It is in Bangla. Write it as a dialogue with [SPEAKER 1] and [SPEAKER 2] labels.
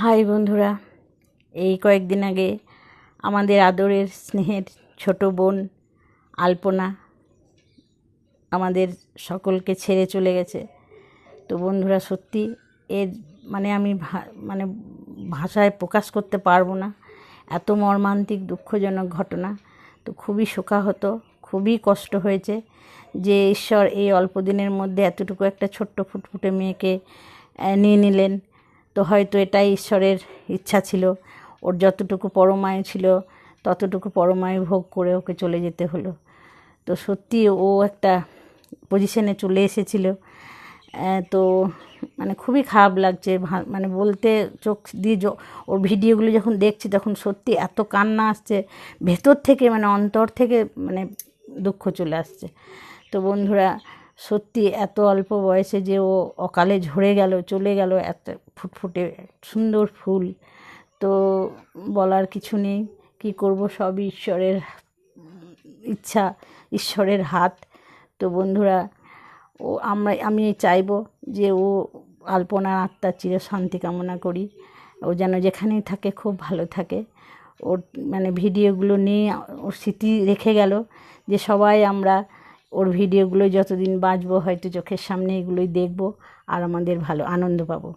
[SPEAKER 1] হাই বন্ধুরা, এই কয়েকদিন আগে আমাদের আদরের স্নেহের ছোট বোন আলপনা আমাদের সকলকে ছেড়ে চলে গেছে। তো বন্ধুরা, সত্যি এর মানে আমি মানে ভাষায় প্রকাশ করতে পারব না। এত মর্মান্তিক, দুঃখজনক ঘটনা। তো খুবই শোকাহত, খুবই কষ্ট হয়েছে যে ঈশ্বর এই অল্প দিনের মধ্যে এতটুকু একটা ছোট্ট ফুটফুটে মেয়েকে নিয়ে নিলেন। তো হয়তো এটাই ঈশ্বরের ইচ্ছা ছিল। ওর যতটুকু পরমায়ু ছিল, ততটুকু পরমায়ু ভোগ করে ওকে চলে যেতে হলো। তো সত্যি ও একটা পজিশনে চলে এসেছিল। তো মানে খুবই খারাপ লাগছে। মানে বলতে চোখ দিয়ে ওর ভিডিওগুলো যখন দেখছি তখন সত্যি এত কান্না আসছে। ভেতর থেকে মানে অন্তর থেকে মানে দুঃখ চলে আসছে। তো বন্ধুরা সত্যি এত অল্প বয়সে যে ও অকালে ঝরে গেল, চলে গেল, এত ফুটফুটে সুন্দর ফুল। তো বলার কিছু নেই, কি করব সবই ঈশ্বরের ইচ্ছা, ঈশ্বরের হাত। তো বন্ধুরা, ও আমরা, আমি চাইব যে ও আলপনার আত্মার চিরশান্তি কামনা করি। ও যেন যেখানেই থাকে খুব ভালো থাকে। ওর মানে ভিডিওগুলো নিয়ে ওর স্মৃতি রেখে গেল যে সবাই আমরা ওর ভিডিওগুলোই যতদিন বাঁচবো হয়তো চোখের সামনে এগুলোই দেখব আর আমাদের ভালো আনন্দ পাবো।